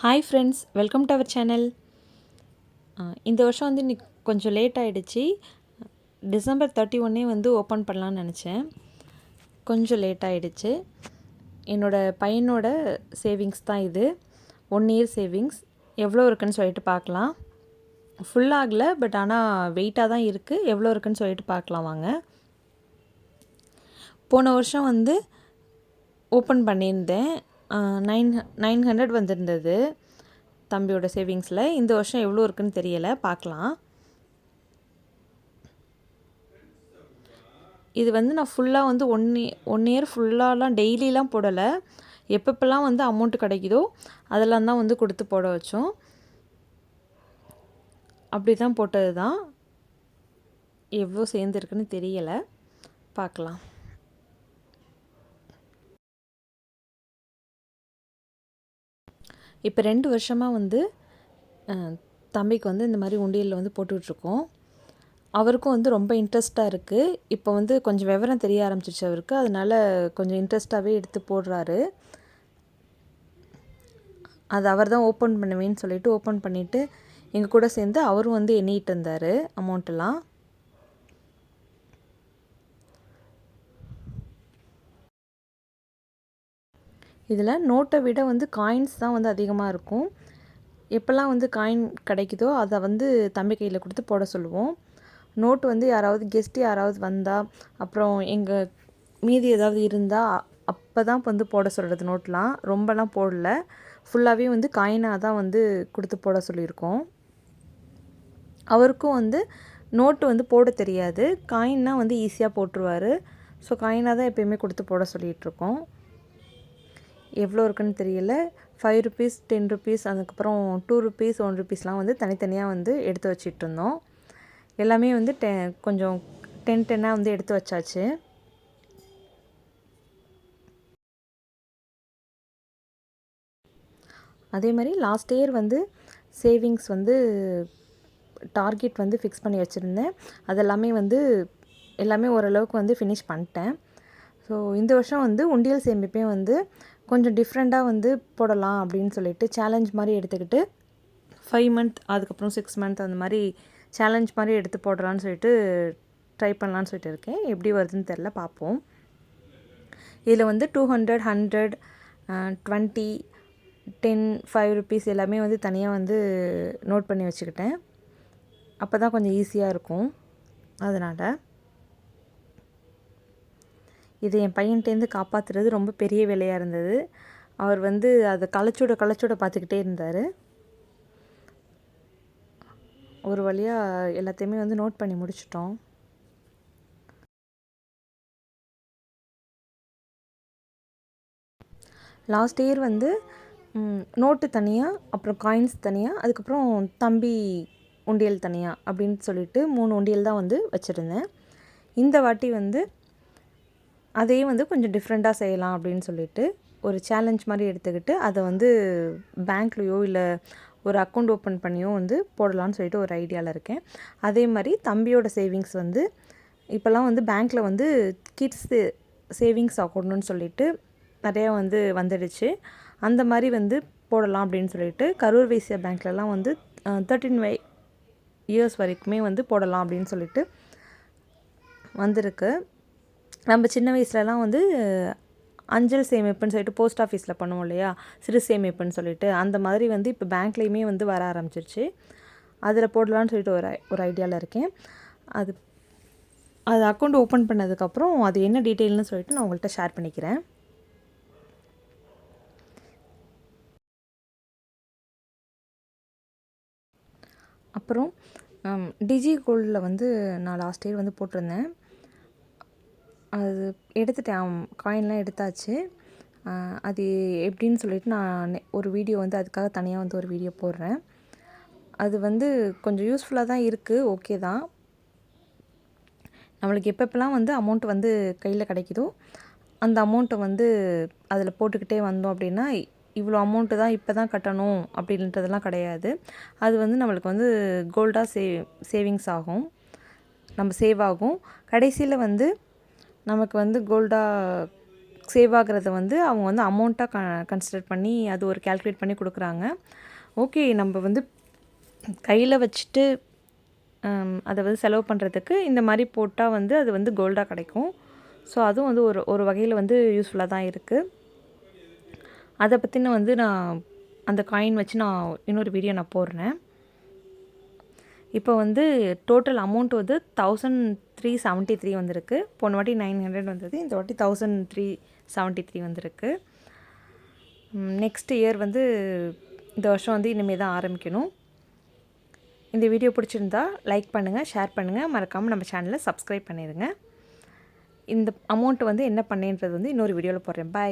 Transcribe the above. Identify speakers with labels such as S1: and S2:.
S1: Hi friends welcome to our channel இந்த வருஷம் வந்து இன்னைக்கு கொஞ்சம் லேட் ஆகிடுச்சு டிசம்பர் தேர்ட்டி ஒன்னே வந்து ஓப்பன் பண்ணலான்னு நினச்சேன். கொஞ்சம் லேட் ஆகிடுச்சு என்னோடய பையனோட சேவிங்ஸ் தான் இது. ஒன் இயர் சேவிங்ஸ் எவ்வளோ இருக்குன்னு சொல்லிட்டு பார்க்கலாம். ஃபுல்லாகல பட் ஆனால் வெயிட்டாக தான் இருக்குது எவ்வளோ இருக்குன்னு சொல்லிட்டு பார்க்கலாம் வாங்க. போன வருஷம் வந்து ஓப்பன் பண்ணியிருந்தேன். நைன் நைன் ஹண்ட்ரட் வந்திருந்தது தம்பியோட சேவிங்ஸில் இந்த வருஷம் எவ்வளோ இருக்குன்னு தெரியலை. பார்க்கலாம். இது வந்து நான் ஃபுல்லாக வந்து ஒன் ஒன் இயர் ஃபுல்லாலாம் டெய்லிலாம் போடலை. எப்பப்பெல்லாம் வந்து அமௌண்ட் கிடைக்குதோ அதெல்லாம் தான் வந்து கொடுத்து போட வச்சோம். அப்படி தான் போட்டது தான் எவ்வளோ சேர்ந்துருக்குன்னு தெரியலை. பார்க்கலாம். இப்போ ரெண்டு வருஷமாக வந்து தம்பிக்கு வந்து இந்த மாதிரி உண்டியலில் வந்து போட்டுட்ருக்கோம். அவருக்கும் வந்து ரொம்ப இன்ட்ரெஸ்ட்டாக இருக்குது இப்போ வந்து கொஞ்சம் விவரம் தெரிய ஆரம்பிச்சிருச்சு அவருக்கு. அதனால் கொஞ்சம் இன்ட்ரெஸ்ட்டாகவே எடுத்து போடுறாரு. அது அவர் தான் ஓப்பன் பண்ணுவேன்னு சொல்லிவிட்டு ஓப்பன் பண்ணிவிட்டு எங்கள் கூட சேர்ந்து அவரும் வந்து எண்ணிகிட்டு இருந்தார் அமௌண்ட்டெல்லாம். இதில் நோட்டை விட வந்து காயின்ஸ் தான் வந்து அதிகமாக இருக்கும். எப்போல்லாம் வந்து காயின் கிடைக்குதோ அதை வந்து தம்பி கையில் கொடுத்து போட சொல்லுவோம். நோட்டு வந்து யாராவது கெஸ்ட்டு யாராவது வந்தால் அப்புறம் எங்கள் மீதி ஏதாவது இருந்தால் அப்போ தான் வந்து போட சொல்கிறது நோட்லாம் ரொம்பலாம் போடல. ஃபுல்லாகவே வந்து காயினாக தான் வந்து கொடுத்து போட சொல்லியிருக்கோம். அவருக்கும் வந்து நோட்டு வந்து போட தெரியாது. காயின்னா வந்து ஈஸியாக போட்டுருவார். ஸோ காயினாக தான் எப்பயுமே கொடுத்து போட சொல்லிகிட்ருக்கோம் எவ்வளோ இருக்குன்னு தெரியல. ஃபைவ் ருபீஸ் டென் ருபீஸ் அதுக்கப்புறம் டூ ருபீஸ் ஒன் ருபீஸ்லாம் வந்து தனித்தனியாக வந்து எடுத்து வச்சிட்டு இருந்தோம் எல்லாமே வந்து டெ கொஞ்சம் டென் டென்னாக வந்து எடுத்து வச்சாச்சு. அதே மாதிரி லாஸ்ட் இயர் வந்து சேவிங்ஸ் வந்து டார்கெட் வந்து ஃபிக்ஸ் பண்ணி வச்சுருந்தேன். அதெல்லாமே வந்து எல்லாமே ஓரளவுக்கு வந்து ஃபினிஷ் பண்ணிட்டேன். ஸோ இந்த வருஷம் வந்து உண்டியல் சேமிப்பையும் வந்து கொஞ்சம் டிஃப்ரெண்ட்டாக வந்து போடலாம் அப்படின்னு சொல்லிட்டு சேலஞ்ச் மாதிரி எடுத்துக்கிட்டு ஃபைவ் மந்த் அதுக்கப்புறம் சிக்ஸ் மந்த் அந்த மாதிரி சேலஞ்ச் மாதிரி எடுத்து போடலான்னு சொல்லிட்டு ட்ரை பண்ணலான்னு சொல்லிட்டு இருக்கேன். எப்படி வருதுன்னு தெரில பார்ப்போம். இதில் வந்து two hundred hundred twenty ten five rupees எல்லாமே வந்து தனியாக வந்து நோட் பண்ணி வச்சுக்கிட்டேன். அப்போ தான் கொஞ்சம் ஈஸியாக இருக்கும். அதனால் இது என் பையன்கிட்டேருந்து காப்பாற்றுறது ரொம்ப பெரிய வேலையாக இருந்தது. அவர் வந்து அதை களைச்சோட களைச்சோட பார்த்துக்கிட்டே இருந்தார். ஒரு வழியாக எல்லாத்தையுமே வந்து நோட் பண்ணி முடிச்சிட்டோம். லாஸ்ட் இயர் வந்து நோட்டு தனியாக அப்புறம் காயின்ஸ் தனியாக அதுக்கப்புறம் தம்பி உண்டியல் தனியாக அப்படின்னு சொல்லிட்டு மூணு உண்டியல் தான் வந்து வச்சுருந்தேன். இந்த வாட்டி வந்து அதே வந்து கொஞ்சம் டிஃப்ரெண்ட்டாக செய்யலாம் அப்படின்னு சொல்லிட்டு ஒரு சேலஞ்ச் மாதிரி எடுத்துக்கிட்டு அதை வந்து பேங்க்லேயோ இல்லை ஒரு அக்கௌண்ட் ஓப்பன் பண்ணியோ வந்து போடலான்னு சொல்லிட்டு ஒரு ஐடியாவில் இருக்கேன். அதே மாதிரி தம்பியோட சேவிங்ஸ் வந்து இப்போல்லாம் வந்து பேங்க்கில் வந்து கிட்ஸ் சேவிங்ஸ் அக்கௌண்ட்னு சொல்லிட்டு நிறையா வந்து வந்துடுச்சு. அந்த மாதிரி வந்து போடலாம் அப்படின்னு சொல்லிட்டு கரூர் வைசிய பேங்க்லலாம் வந்து தேர்ட்டின் வை இயர்ஸ் வரைக்குமே வந்து போடலாம் அப்படின்னு சொல்லிட்டு வந்திருக்கு. நம்ம சின்ன வயசுலலாம் வந்து அஞ்சல் சேமிப்புன்னு சொல்லிட்டு போஸ்ட் ஆஃபீஸில் பண்ணுவோம் இல்லையா? சிறு சேமிப்புன்னு சொல்லிட்டு. அந்த மாதிரி வந்து இப்போ பேங்க்லேயுமே வந்து வர ஆரம்பிச்சிருச்சு. அதில் போடலான்னு சொல்லிட்டு ஒரு ஒரு ஐடியாவில் இருக்கேன். அது அது அக்கௌண்ட் ஓப்பன் பண்ணதுக்கப்புறம் அது என்ன டீட்டெயில்னு சொல்லிட்டு நான் உங்கள்கிட்ட ஷேர் பண்ணிக்கிறேன். அப்புறம் டிஜி கோல்டில் வந்து நான் லாஸ்ட் இயர் வந்து போட்டிருந்தேன். அது எடுத்துட்டேன். காயின்லாம் எடுத்தாச்சு. அது எப்படின்னு சொல்லிட்டு நான் ஒரு வீடியோ வந்து அதுக்காக தனியாக வந்து ஒரு வீடியோ போடுறேன். அது வந்து கொஞ்சம் யூஸ்ஃபுல்லாக தான் இருக்குது ஓகே தான். நம்மளுக்கு எப்பப்பெல்லாம் வந்து அமௌண்ட் வந்து கையில் கிடைக்குதோ அந்த அமௌண்ட்டை வந்து அதில் போட்டுக்கிட்டே வந்தோம் அப்படின்னா இவ்வளோ அமௌண்ட்டு தான் இப்போ தான் கட்டணும் அப்படின்றதெல்லாம் கிடையாது. அது வந்து நம்மளுக்கு வந்து கோல்டாக சே சேவிங்ஸ் ஆகும். நம்ம சேவ் ஆகும். கடைசியில் வந்து நமக்கு வந்து கோல்டாக சேவ் ஆகிறத வந்து அவங்க வந்து அமௌண்ட்டாக க கன்சிடர் பண்ணி அது ஒரு கால்குலேட் பண்ணி கொடுக்குறாங்க. ஓகே நம்ம வந்து கையில் வச்சுட்டு அதை வந்து செலவு பண்ணுறதுக்கு இந்த மாதிரி போட்டால் வந்து அது வந்து கோல்டாக கிடைக்கும். ஸோ அதுவும் வந்து ஒரு ஒரு வகையில் வந்து யூஸ்ஃபுல்லாக தான் இருக்குது அதை பற்றின வந்து நான் அந்த காயின் வச்சு நான் இன்னொரு வீடியோ நான் போடுறேன். இப்போ வந்து டோட்டல் அமௌண்ட் வந்து தௌசண்ட் த்ரீ செவன்ட்டி த்ரீ வந்திருக்கு. போன வாட்டி நைன் ஹண்ட்ரட் வந்தது இந்த வாட்டி தௌசண்ட் த்ரீ செவன்ட்டி த்ரீ வந்திருக்கு நெக்ஸ்ட் இயர் வந்து இந்த வருஷம் வந்து இனிமேல் தான் ஆரம்பிக்கணும். இந்த வீடியோ பிடிச்சிருந்தா லைக் பண்ணுங்கள் ஷேர் பண்ணுங்கள் மறக்காமல் நம்ம சேனலை சப்ஸ்கிரைப் பண்ணிடுங்க இந்த அமௌண்ட் வந்து என்ன பண்ணேன்றது வந்து இன்னொரு வீடியோவில் போடுறேன். பாய்